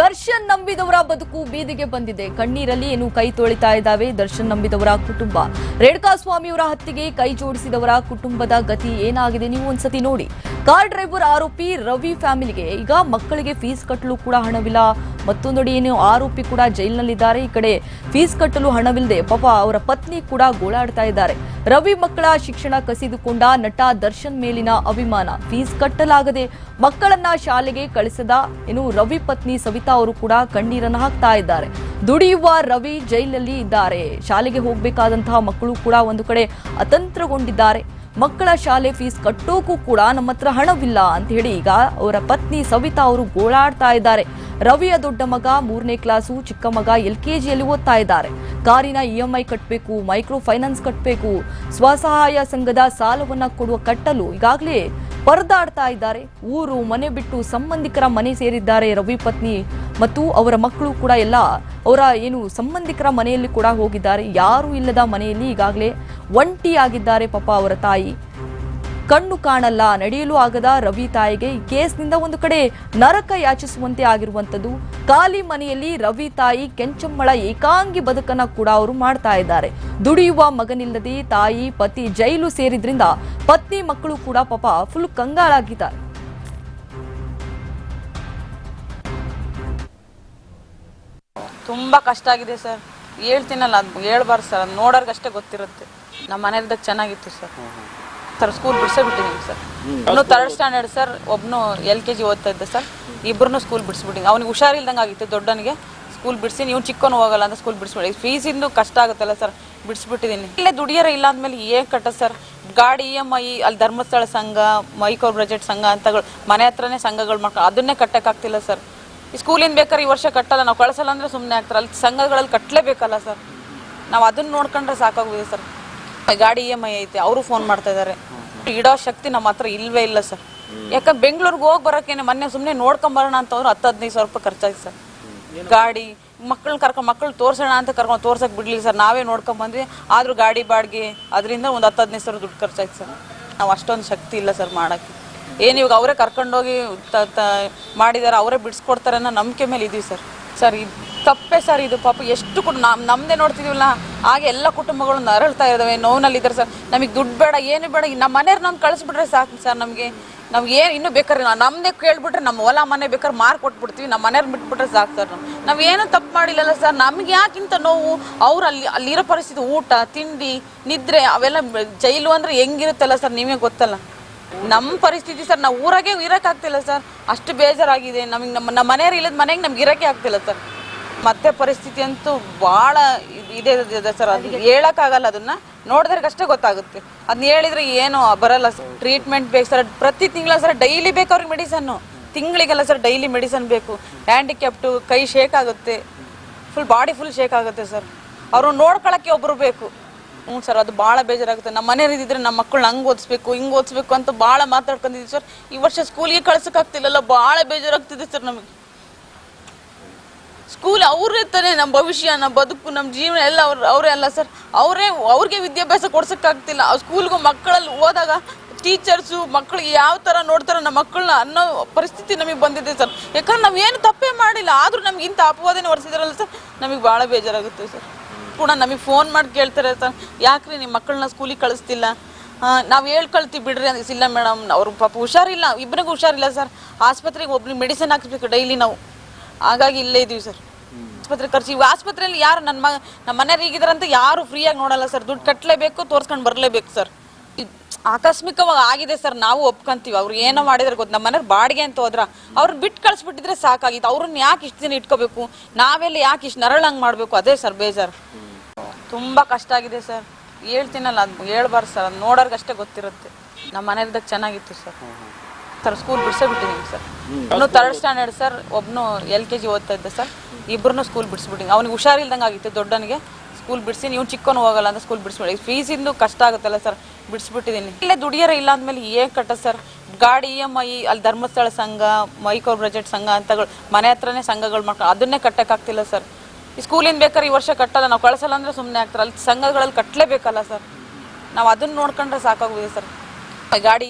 ದರ್ಶನ್ ನಂಬಿದವರ ಬದುಕು ಬೀದಿಗೆ ಬಂದಿದೆ. ಕಣ್ಣೀರಲ್ಲಿ ಏನು ಕೈ ತೊಳಿತಾ ಇದ್ದಾವೆ ದರ್ಶನ್ ನಂಬಿದವರ ಕುಟುಂಬ. ರೇಣುಕಾ ಸ್ವಾಮಿಯವರ ಹತ್ಯೆಗೆ ಕೈ ಜೋಡಿಸಿದವರ ಕುಟುಂಬದ ಗತಿ ಏನಾಗಿದೆ ನೀವು ಒಂದ್ಸತಿ ನೋಡಿ. ಕಾರ್ ಡ್ರೈವರ್ ಆರೋಪಿ ರವಿ ಫ್ಯಾಮಿಲಿಗೆ ಈಗ ಮಕ್ಕಳಿಗೆ ಫೀಸ್ ಕಟ್ಟಲು ಕೂಡ ಹಣವಿಲ್ಲ. ಮತ್ತೊಂದೆಡೆ ಏನು ಆರೋಪಿ ಕೂಡ ಜೈಲಿನಲ್ಲಿದ್ದಾರೆ. ಈ ಕಡೆ ಫೀಸ್ ಕಟ್ಟಲು ಹಣವಿಲ್ಲದೆ ಪಾಪ ಅವರ ಪತ್ನಿ ಕೂಡ ಗೋಳಾಡ್ತಾ ಇದ್ದಾರೆ. ರವಿ ಮಕ್ಕಳ ಶಿಕ್ಷಣ ಕಸಿದುಕೊಂಡ ನಟ ದರ್ಶನ್ ಮೇಲಿನ ಅಭಿಮಾನ. ಫೀಸ್ ಕಟ್ಟಲಾಗದೆ ಮಕ್ಕಳನ್ನ ಶಾಲೆಗೆ ಕಳಿಸದ ಏನು ರವಿ ಪತ್ನಿ ಸವಿತಾ ಅವರು ಕೂಡ ಕಣ್ಣೀರನ್ನು ಹಾಕ್ತಾ ಇದ್ದಾರೆ. ದುಡಿಯುವ ರವಿ ಜೈಲಲ್ಲಿ ಇದ್ದಾರೆ. ಶಾಲೆಗೆ ಹೋಗಬೇಕಾದಂತಹ ಮಕ್ಕಳು ಕೂಡ ಒಂದು ಕಡೆ ಅತಂತ್ರಗೊಂಡಿದ್ದಾರೆ. ಮಕ್ಕಳ ಶಾಲೆ ಫೀಸ್ ಕಟ್ಟೋಕು ಕೂಡ ನಮ್ಮ ಹತ್ರ ಹಣವಿಲ್ಲ ಅಂತ ಹೇಳಿ ಈಗ ಅವರ ಪತ್ನಿ ಸವಿತಾ ಅವರು ಗೋಳಾಡ್ತಾ ಇದ್ದಾರೆ. ರವಿಯ ದೊಡ್ಡ ಮಗ ಮೂರನೇ ಕ್ಲಾಸು, ಚಿಕ್ಕ ಮಗ ಎಲ್ ಕೆ ಜಿಯಲ್ಲಿ ಓದ್ತಾ ಇದ್ದಾರೆ. ಕಾರಿನ ಇ ಎಂ ಐ ಕಟ್ಟಬೇಕು ಮೈಕ್ರೋ ಫೈನಾನ್ಸ್ ಕಟ್ಟಬೇಕು ಸ್ವಸಹಾಯ ಸಂಘದ ಸಾಲವನ್ನು ಕೊಡುವ ಕಟ್ಟಲು ಈಗಾಗಲೇ ಪರದಾಡ್ತಾ ಇದ್ದಾರೆ. ಊರು, ಮನೆ ಬಿಟ್ಟು ಸಂಬಂಧಿಕರ ಮನೆ ಸೇರಿದ್ದಾರೆ ರವಿ ಪತ್ನಿ. ಮತ್ತು ಅವರ ಮಕ್ಕಳು ಕೂಡ ಎಲ್ಲ ಅವರ ಏನು ಸಂಬಂಧಿಕರ ಮನೆಯಲ್ಲಿ ಕೂಡ ಹೋಗಿದ್ದಾರೆ. ಯಾರು ಇಲ್ಲದ ಮನೆಯಲ್ಲಿ ಈಗಾಗಲೇ ಒಂಟಿಯಾಗಿದ್ದಾರೆ ಪಾಪ ಅವರ ತಾಯಿ. ಕಣ್ಣು ಕಾಣಲ್ಲ, ನಡೆಯಲು ಆಗದ ರವಿ ತಾಯಿಗೆ ಈ ಕೇಸ್ನಿಂದ ಒಂದು ಕಡೆ ನರಕ ಯಾಚಿಸುವಂತೆ ಆಗಿರುವಂಥದ್ದು. ಖಾಲಿ ಮನೆಯಲ್ಲಿ ರವಿ ತಾಯಿ ಕೆಂಚಮ್ಮಳ ಏಕಾಂಗಿ ಬದುಕನ್ನ ಕೂಡ ಅವರು ಮಾಡ್ತಾ ಇದ್ದಾರೆ. ದುಡಿಯುವ ಮಗನಿಲ್ಲದೆ ತಾಯಿ, ಪತಿ ಜೈಲು ಸೇರಿದ್ರಿಂದ ಪತ್ನಿ ಮಕ್ಕಳು ಕೂಡ ಪಾಪ ಫುಲ್ ಕಂಗಾಲಾಗಿದ್ದಾರೆ. ತುಂಬ ಕಷ್ಟ ಆಗಿದೆ ಸರ್. ಹೇಳ್ತೀನಲ್ಲ ಅದು ಹೇಳ್ಬಾರ್ದು ಸರ್. ಅದು ನೋಡೋರ್ಗಷ್ಟೇ ಗೊತ್ತಿರುತ್ತೆ. ನಮ್ಮ ಮನೆಯಲ್ದಾಗ ಚೆನ್ನಾಗಿತ್ತು ಸರ್. ಸರ್ ಸ್ಕೂಲ್ ಬಿಡ್ಸೇ ಬಿಟ್ಟಿದ್ದೀನಿ ಸರ್ ಅವನು ತರ್ಡ್ ಸ್ಟ್ಯಾಂಡರ್ಡ್ ಸರ್ ಒಬ್ನು ಎಲ್ ಕೆ ಜಿ ಓದ್ತಾ ಇದ್ದ ಸರ್. ಇಬ್ಬರನ್ನು ಸ್ಕೂಲ್ ಬಿಡಿಸ್ಬಿಟ್ಟಿನಿ ಅವ್ನಿಗೆ ಹುಷಾರಿಲ್ದಂಗೆ ಆಗಿತ್ತು ದೊಡ್ಡನಿಗೆ. ಸ್ಕೂಲ್ ಬಿಡಿಸಿ ನೀವು ಚಿಕ್ಕನು ಹೋಗಲ್ಲ ಅಂತ ಸ್ಕೂಲ್ ಬಿಡಿಸ್ಬಿಡಿ ಫೀಸಿಂದು ಕಷ್ಟ ಆಗುತ್ತಲ್ಲ ಸರ್ ಬಿಡಿಸ್ಬಿಟ್ಟಿದ್ದೀನಿ ಇಲ್ಲೇ ದುಡಿಯೋರ ಇಲ್ಲ ಅಂದಮೇಲೆ ಏನು ಕಟ್ಟೋದು ಸರ್? ಗಾಡಿ ಇ ಎಂ ಐ ಅಲ್ಲಿ ಧರ್ಮಸ್ಥಳ ಸಂಘ ಮೈಕೋ ಬಜೆಟ್ ಸಂಘ ಅಂತಗಳು ಮನೆ ಹತ್ರನೇ ಸಂಘಗಳು ಮಾಡ್ಕೊಂಡು ಅದನ್ನೇ ಕಟ್ಟಕ್ಕಾಗ್ತಿಲ್ಲ ಸರ್. ಈ ಸ್ಕೂಲಿಂದ ಬೇಕಾದ್ರೆ ಈ ವರ್ಷ ಕಟ್ಟಲ್ಲ. ನಾವು ಕಳಿಸಲ್ಲ ಅಂದ್ರೆ ಸುಮ್ಮನೆ ಆಗ್ತಾರೆ. ಅಲ್ಲಿ ಸಂಘಗಳಲ್ಲಿ ಕಟ್ಟಲೇಬೇಕಲ್ಲ ಸರ್. ನಾವು ಅದನ್ನ ನೋಡ್ಕೊಂಡ್ರೆ ಸಾಕಾಗಿದೆ ಸರ್. ಗಾಡಿ ಇ ಎಂ ಐ ಐತೆ, ಅವರು ಫೋನ್ ಮಾಡ್ತಾ ಇದ್ದಾರೆ ಇಡೋ ಶಕ್ತಿ ನಮ್ಮ ಹತ್ರ ಇಲ್ವೇ ಇಲ್ಲ ಸರ್. ಯಾಕಂದ್ರೆ ಬೆಂಗಳೂರಿಗೆ ಹೋಗಿ ಬರೋಕ್ಕೇನೆ ಮೊನ್ನೆ ಸುಮ್ಮನೆ ನೋಡ್ಕೊಂಬರೋಣ ಅಂತಂದ್ರೆ ಹತ್ತು ಹದಿನೈದು ಸಾವಿರ ರೂಪಾಯಿ ಖರ್ಚಾಗಿ ಸರ್. ಗಾಡಿ, ಮಕ್ಕಳನ್ನ ಕರ್ಕೊಂಡು ಮಕ್ಕಳು ತೋರ್ಸೋಣ ಅಂತ ಕರ್ಕೊಂಡು ತೋರ್ಸಕ್ಕೆ ಬಿಡ್ಲಿಲ್ಲ ಸರ್. ನಾವೇ ನೋಡ್ಕೊಂಡ್ ಬಂದ್ವಿ. ಆದ್ರೂ ಗಾಡಿ ಬಾಡಿಗೆ, ಅದರಿಂದ ಒಂದು ಹತ್ತು ಹದಿನೈದು ಸಾವಿರ ದುಡ್ಡು ಖರ್ಚಾಯ್ತು ಸರ್. ನಾವು ಅಷ್ಟೊಂದು ಶಕ್ತಿ ಇಲ್ಲ ಸರ್ ಮಾಡೋಕ್ಕೆ. ಏನು ಇವಾಗ ಅವರೇ ಕರ್ಕೊಂಡೋಗಿ ತ ತ ಅವರೇ ಬಿಡಿಸ್ಕೊಡ್ತಾರೆ ಅನ್ನೋ ನಂಬಿಕೆ ಮೇಲೆ ಇದೀವಿ ಸರ್. ಸರ್, ಇದು ತಪ್ಪೇ ಸರ್ ಇದು ಪಾಪ. ಎಷ್ಟು ಕೂಡ ನಮ್ಮ ನಮ್ಮದೇ ನೋಡ್ತಿದ್ದೀವಲ್ಲ ಹಾಗೆ ಎಲ್ಲ ಕುಟುಂಬಗಳು ನರಳ್ತಾ ಇದ್ದಾವೆ ನೋವಿನಲ್ಲಿದ್ದಾರೆ ಸರ್. ನಮಗೆ ದುಡ್ಡು ಬೇಡ, ಏನು ಬೇಡ ನಮ್ಮ ಮನೆಯವ್ರು ನಮ್ಗೆ ಕಳಿಸ್ಬಿಟ್ರೆ ಸಾಕು ಸರ್ ನಮಗೆ. ನಮ್ಗೆ ಏನು ಇನ್ನೂ ಬೇಕಾದ್ರೆ ನಾವು ನಮ್ಮದೇ ಕೇಳ್ಬಿಟ್ರೆ ನಮ್ಮ ಹೊಲ ಮನೆ ಬೇಕಾದ್ರೆ ಮಾರ್ಕ್ ಕೊಟ್ಬಿಡ್ತೀವಿ ನಮ್ಮ ಮನೆಯವ್ರು ಬಿಟ್ಬಿಟ್ರೆ ಸಾಕು ಸರ್ ನಾವು ನಾವು ಏನೂ ತಪ್ಪು ಮಾಡಿಲ್ಲಲ್ಲ ಸರ್. ನಮ್ಗೆ ಯಾಕಿಂತ ನೋವು? ಅವ್ರು ಅಲ್ಲಿ ಅಲ್ಲಿರೋ ಪರಿಸ್ಥಿತಿ ಊಟ, ತಿಂಡಿ, ನಿದ್ರೆ, ಅವೆಲ್ಲ ಜೈಲು ಅಂದರೆ ಹೆಂಗಿರುತ್ತಲ್ಲ ಸರ್ ನಿಮಗೆ ಗೊತ್ತಲ್ಲ. ನಮ್ಮ ಪರಿಸ್ಥಿತಿ ಸರ್, ನಾವು ಊರಾಗೆ ಇರೋಕ್ಕಾಗ್ತಿಲ್ಲ ಸರ್. ಅಷ್ಟು ಬೇಜಾರಾಗಿದೆ. ನಮಗೆ ನಮ್ಮ ನಮ್ಮ ಮನೆಯವ್ರು ಇಲ್ಲದ ಮನೆಗೆ ನಮ್ಗೆ ಇರೋಕ್ಕೆ ಆಗ್ತಿಲ್ಲ ಸರ್. ಮತ್ತೆ ಪರಿಸ್ಥಿತಿ ಅಂತೂ ಭಾಳ ಇದೆ ಇದೆ ಸರ್. ಅದು ಹೇಳೋಕ್ಕಾಗಲ್ಲ ಅದನ್ನ. ನೋಡಿದ್ರಿಗಷ್ಟೇ ಗೊತ್ತಾಗುತ್ತೆ. ಅದನ್ನ ಹೇಳಿದ್ರೆ ಏನು ಬರಲ್ಲ ಸರ್. ಟ್ರೀಟ್ಮೆಂಟ್ ಬೇಕು ಸರ್. ಪ್ರತಿ ತಿಂಗಳ ಸರ್ ಡೈಲಿ ಬೇಕು ಅವ್ರಿಗೆ ಮೆಡಿಸನ್ನು. ತಿಂಗಳಿಗೆಲ್ಲ ಸರ್ ಡೈಲಿ ಮೆಡಿಸನ್ ಬೇಕು. ಹ್ಯಾಂಡಿಕ್ಯಾಪ್ಟು ಕೈ ಶೇಕ್ ಆಗುತ್ತೆ. ಫುಲ್ ಬಾಡಿ ಫುಲ್ ಶೇಕ್ ಆಗುತ್ತೆ ಸರ್. ಅವರು ನೋಡ್ಕೊಳಕ್ಕೆ ಒಬ್ಬರು ಬೇಕು. ಹ್ಞೂ ಸರ್, ಅದು ಭಾಳ ಬೇಜಾರಾಗುತ್ತೆ. ನಮ್ಮ ಇದ್ದಿದ್ರೆ ನಮ್ಮ ಮಕ್ಕಳನ್ನ ಹಂಗೆ ಓದಿಸ್ಬೇಕು, ಹಿಂಗೆ ಓದಿಸ್ಬೇಕು ಅಂತ ಭಾಳ ಮಾತಾಡ್ಕೊಂಡಿದ್ದೀವಿ ಸರ್. ಈ ವರ್ಷ ಸ್ಕೂಲಿಗೆ ಕಳ್ಸೋಕ್ಕಾಗ್ತಿಲ್ಲಲ್ಲ ಭಾಳ ಬೇಜಾರಾಗ್ತಿದೆ ಸರ್ ನಮಗೆ. ಸ್ಕೂಲ್ ಅವರೇ ತಾನೇ ನಮ್ಮ ಭವಿಷ್ಯ, ನಮ್ಮ ಬದುಕು, ನಮ್ಮ ಜೀವನ ಎಲ್ಲ ಅವ್ರು, ಅವರೇ ಅಲ್ಲ ಸರ್. ಅವರೇ, ಅವ್ರಿಗೆ ವಿದ್ಯಾಭ್ಯಾಸ ಕೊಡ್ಸೋಕ್ಕಾಗ್ತಿಲ್ಲ ಸ್ಕೂಲ್ಗೂ ಮಕ್ಕಳಲ್ಲಿ ಹೋದಾಗ ಟೀಚರ್ಸು ಮಕ್ಕಳಿಗೆ ಯಾವ ಥರ ನೋಡ್ತಾರೋ ನಮ್ಮ ಮಕ್ಕಳನ್ನ ಅನ್ನೋ ಪರಿಸ್ಥಿತಿ ನಮಗೆ ಬಂದಿದೆ ಸರ್. ಯಾಕಂದ್ರೆ ನಾವು ಏನು ತಪ್ಪೇ ಮಾಡಿಲ್ಲ, ಆದರೂ ನಮ್ಗೆ ಇಂಥ ಅಪವಾದನೆ ಹೊರಿಸಿದಾರಲ್ಲ ಸರ್, ನಮಗೆ ಭಾಳ ಬೇಜಾರಾಗುತ್ತೆ ಸರ್. ಕೂಡ ನಮಗೆ ಫೋನ್ ಮಾಡಿ ಕೇಳ್ತಾರೆ ಸರ್, ಯಾಕ್ರಿ ನಿಮ್ಮ ಮಕ್ಕಳನ್ನ ಸ್ಕೂಲಿಗೆ ಕಳಿಸ್ತಿಲ್ಲ? ನಾವು ಹೇಳ್ಕೊಳ್ತೀವಿ ಬಿಡ್ರಿ ಅಂತ ಇಲ್ಲ ಮೇಡಮ್ ಅವ್ರ ಪಾಪ ಹುಷಾರಿಲ್ಲ ಇಬ್ಬರಿಗೂ ಹುಷಾರಿಲ್ಲ ಸರ್. ಆಸ್ಪತ್ರೆಗೆ ಒಬ್ರಿಗೆ ಮೆಡಿಸಿನ್ ಹಾಕಿಸ್ಬೇಕು ಡೈಲಿ ನಾವು. ಹಾಗಾಗಿ ಇಲ್ಲೇ ಇದೀವಿ ಸರ್. ಆಸ್ಪತ್ರೆ ಖರ್ಚು ಇವಾಗ ಆಸ್ಪತ್ರೆಯಲ್ಲಿ ಯಾರು ನನ್ನ ಮಗ ನಮ್ಮ ಮನೆಯವ್ರು ಈಗಿದ್ರಂತ ಯಾರು ಫ್ರೀಯಾಗಿ ನೋಡಲ್ಲ ಸರ್. ದುಡ್ಡು ಕಟ್ಟಲೇಬೇಕು ತೋರ್ಸ್ಕೊಂಡು ಬರಲೇಬೇಕು ಸರ್. ಆಕಸ್ಮಿಕವಾಗಿ ಆಗಿದೆ ಸರ್, ನಾವು ಒಪ್ಕೊಂತೀವಿ. ಅವ್ರು ಏನೋ ಮಾಡಿದ್ರೆ ಗೊತ್ತು ನಮ್ಮ ಮನೆಯವ್ರು ಬಾಡಿಗೆ ಅಂತ ಹೋದ್ರ ಅವ್ರು ಬಿಟ್ಟು ಕಳಿಸ್ಬಿಟ್ಟಿದ್ರೆ ಸಾಕಾಗಿತ್ತು. ಅವ್ರನ್ನ ಯಾಕೆ ಇಷ್ಟು ದಿನ ಇಟ್ಕೋಬೇಕು? ನಾವೆಲ್ಲ ಯಾಕೆ ಇಷ್ಟು ನರಳಂಗೆ ಮಾಡಬೇಕು? ಅದೇ ಸರ್ ಬೇಜಾರು. ತುಂಬ ಕಷ್ಟ ಆಗಿದೆ ಸರ್. ಹೇಳ್ತೀನಲ್ಲ ಅದ್ ಹೇಳ್ಬಾರ್ದು ಸರ್. ಅದ್ ನೋಡೋರ್ಗಷ್ಟೇ ಗೊತ್ತಿರುತ್ತೆ. ನಮ್ಮ ಮನೆಯಲ್ದಾಗ ಚೆನ್ನಾಗಿತ್ತು ಸರ್. ಸರ್ ಸ್ಕೂಲ್ ಬಿಡ್ಸೇ ಬಿಟ್ಟಿದ್ದೀನಿ ಸರ್. ಅವನು ತರ್ಡ್ ಸ್ಟ್ಯಾಂಡರ್ಡ್ ಸರ್ ಒಬ್ನು ಎಲ್ ಕೆ ಜಿ ಓದ್ತಾ ಇದ್ದೆ ಸರ್. ಇಬ್ಬರನ್ನು ಸ್ಕೂಲ್ ಬಿಡಿಸ್ಬಿಟ್ಟಿನಿ ಅವ್ನಿಗೆ ಹುಷಾರಿಲ್ದಂಗೆ ಆಗಿತ್ತು ದೊಡ್ಡನಿಗೆ. ಸ್ಕೂಲ್ ಬಿಡಿಸಿ ನೀವು ಚಿಕ್ಕವನು ಹೋಗಲ್ಲ ಅಂತ ಸ್ಕೂಲ್ ಬಿಡಿಸ್ಬಿಡಿ ಫೀಸಿಂದು ಕಷ್ಟ ಆಗುತ್ತಲ್ಲ ಸರ್. ಬಿಡಿಸ್ಬಿಟ್ಟಿದ್ದೀನಿ ಇಲ್ಲೇ ದುಡಿಯೋರ ಇಲ್ಲ ಅಂದಮೇಲೆ ಏನು ಕಟ್ಟ ಸರ್? ಗಾಡಿ ಇ ಎಂ ಐ ಅಲ್ಲಿ ಧರ್ಮಸ್ಥಳ ಸಂಘ ಮೈಕೋ ಬಜೆಟ್ ಸಂಘ ಅಂತಗಳು ಮನೆ ಹತ್ರನೇ ಸಂಘಗಳು ಮಾಡ್ಕೊಂಡು ಅದನ್ನೇ ಕಟ್ಟಕ್ಕಾಗ್ತಿಲ್ಲ ಸರ್. ಈ ಸ್ಕೂಲಿಂದ ಬೇಕಾದ್ರೆ ಈ ವರ್ಷ ಕಟ್ಟಲ್ಲ. ನಾವು ಕಳಿಸಲ್ಲ ಅಂದ್ರೆ ಸುಮ್ಮನೆ ಆಗ್ತಾರೆ. ಅಲ್ಲಿ ಸಂಘಗಳಲ್ಲಿ ಕಟ್ಟಲೇಬೇಕಲ್ಲ ಸರ್. ನಾವು ಅದನ್ನು ನೋಡ್ಕೊಂಡ್ರೆ ಸಾಕಾಗೋದು ಸರ್. ಗಾಡಿ